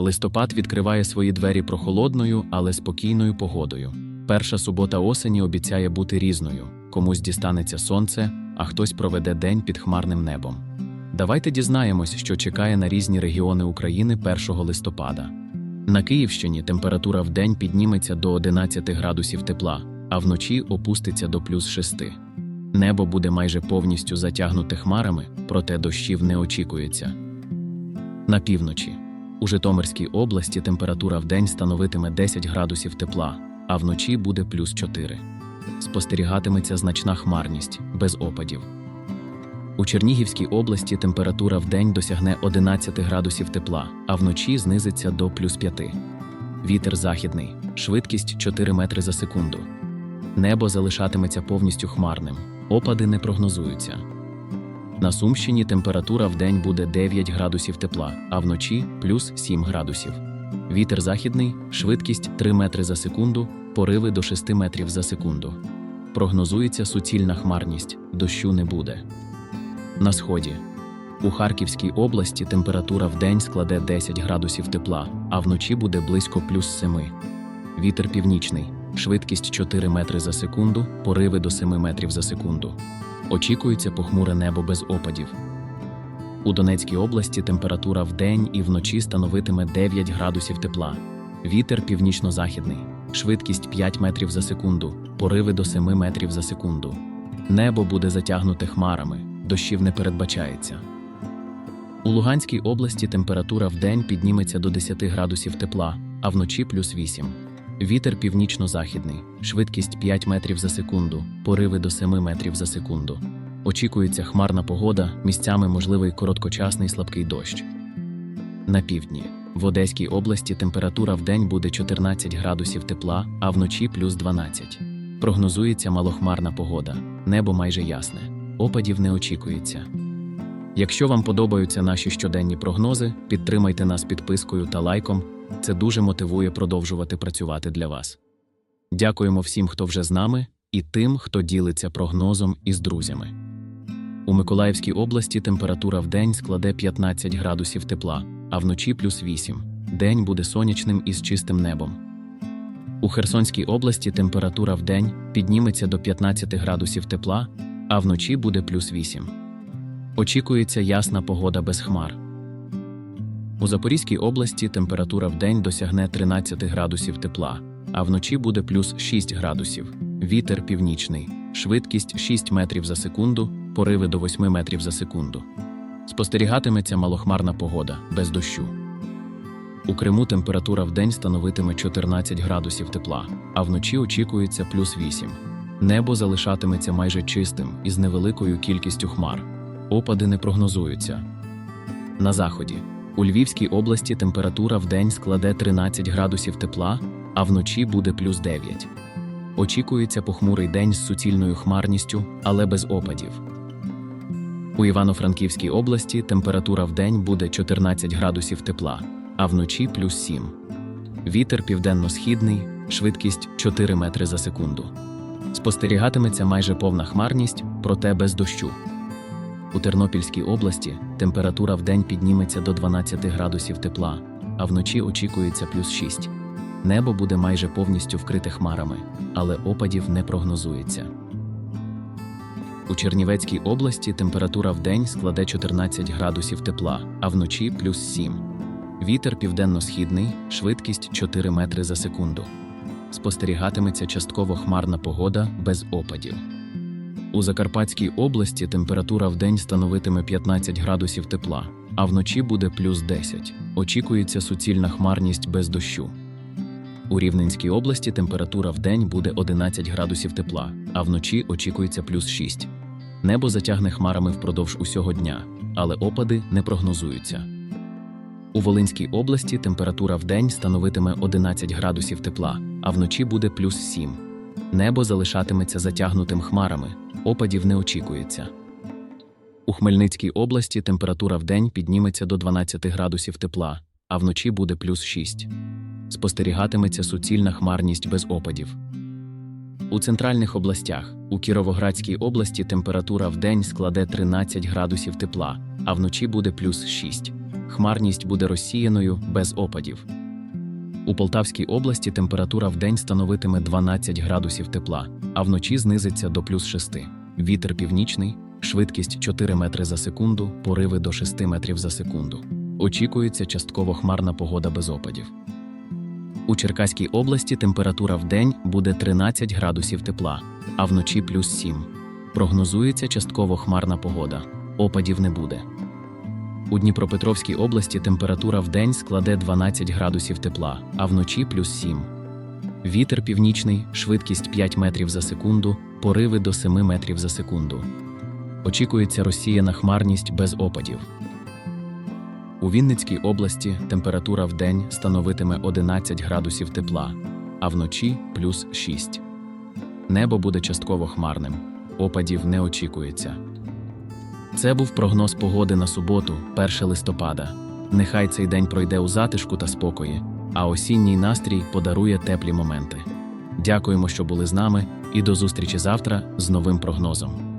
Листопад відкриває свої двері прохолодною, але спокійною погодою. Перша субота осені обіцяє бути різною. Комусь дістанеться сонце, а хтось проведе день під хмарним небом. Давайте дізнаємось, що чекає на різні регіони України 1 листопада. На Київщині температура в день підніметься до 11 градусів тепла, а вночі опуститься до плюс 6. Небо буде майже повністю затягнуте хмарами, проте дощів не очікується. На півночі. У Житомирській області температура в день становитиме 10 градусів тепла, а вночі буде плюс 4. Спостерігатиметься значна хмарність, без опадів. У Чернігівській області температура в день досягне 11 градусів тепла, а вночі знизиться до плюс 5. Вітер західний, швидкість 4 метри за секунду. Небо залишатиметься повністю хмарним, опади не прогнозуються. На Сумщині температура в день буде 9 градусів тепла, а вночі плюс 7 градусів. Вітер західний, швидкість 3 метри за секунду, пориви до 6 метрів за секунду. Прогнозується суцільна хмарність, дощу не буде. На сході. У Харківській області температура в день складе 10 градусів тепла, а вночі буде близько плюс 7. Вітер північний, швидкість 4 метри за секунду, пориви до 7 метрів за секунду. Очікується похмуре небо без опадів. У Донецькій області температура в день і вночі становитиме 9 градусів тепла. Вітер північно-західний, швидкість 5 метрів за секунду, пориви до 7 метрів за секунду. Небо буде затягнуте хмарами, дощів не передбачається. У Луганській області температура в день підніметься до 10 градусів тепла, а вночі плюс 8. Вітер північно-західний, швидкість 5 метрів за секунду, пориви до 7 метрів за секунду. Очікується хмарна погода, місцями можливий короткочасний слабкий дощ. На півдні. В Одеській області температура в день буде 14 градусів тепла, а вночі плюс 12. Прогнозується малохмарна погода, небо майже ясне, опадів не очікується. Якщо вам подобаються наші щоденні прогнози, підтримайте нас підпискою та лайком. Це дуже мотивує продовжувати працювати для вас. Дякуємо всім, хто вже з нами, і тим, хто ділиться прогнозом із друзями. У Миколаївській області температура в день складе 15 градусів тепла, а вночі плюс 8. День буде сонячним із чистим небом. У Херсонській області температура в день підніметься до 15 градусів тепла, а вночі буде плюс 8. Очікується ясна погода без хмар. У Запорізькій області температура в день досягне 13 градусів тепла, а вночі буде плюс 6 градусів. Вітер північний, швидкість 6 метрів за секунду, пориви до 8 метрів за секунду. Спостерігатиметься малохмарна погода без дощу. У Криму температура в день становитиме 14 градусів тепла, а вночі очікується плюс 8. Небо залишатиметься майже чистим із невеликою кількістю хмар. Опади не прогнозуються. На заході. У Львівській області температура в день складе 13 градусів тепла, а вночі буде плюс 9. Очікується похмурий день з суцільною хмарністю, але без опадів. У Івано-Франківській області температура в день буде 14 градусів тепла, а вночі плюс 7. Вітер південно-східний, швидкість 4 метри за секунду. Спостерігатиметься майже повна хмарність, проте без дощу. У Тернопільській області температура в день підніметься до 12 градусів тепла, а вночі очікується плюс 6. Небо буде майже повністю вкрите хмарами, але опадів не прогнозується. У Чернівецькій області температура в день складе 14 градусів тепла, а вночі плюс 7. Вітер південно-східний, швидкість 4 метри за секунду. Спостерігатиметься частково хмарна погода без опадів. У Закарпатській області температура в день становитиме 15 градусів тепла, а вночі буде плюс 10. Очікується суцільна хмарність без дощу. У Рівненській області температура в день буде 11 градусів тепла, а вночі очікується плюс 6. Небо затягне хмарами впродовж усього дня, але опади не прогнозуються. У Волинській області температура в день становитиме 11 градусів тепла, а вночі буде плюс 7. Небо залишатиметься затягнутим хмарами, опадів не очікується. У Хмельницькій області температура в день підніметься до 12 градусів тепла, а вночі буде плюс 6. Спостерігатиметься суцільна хмарність без опадів. У центральних областях у Кіровоградській області температура в день складе 13 градусів тепла, а вночі буде плюс 6. хмарність буде розсіяною без опадів. У Полтавській області температура вдень становитиме 12 градусів тепла, а вночі знизиться до плюс 6. Вітер північний, швидкість 4 метри за секунду, пориви до 6 метрів за секунду. Очікується частково хмарна погода без опадів. У Черкаській області температура вдень буде 13 градусів тепла, а вночі плюс 7. Прогнозується частково хмарна погода. Опадів не буде. У Дніпропетровській області температура вдень складе 12 градусів тепла, а вночі плюс 7. Вітер північний, швидкість 5 метрів за секунду, пориви до 7 метрів за секунду. Очікується розсіяна хмарність без опадів. У Вінницькій області температура вдень становитиме 11 градусів тепла, а вночі плюс 6. Небо буде частково хмарним, опадів не очікується. Це був прогноз погоди на суботу, 1 листопада. Нехай цей день пройде у затишку та спокої, а осінній настрій подарує теплі моменти. Дякуємо, що були з нами, і до зустрічі завтра з новим прогнозом.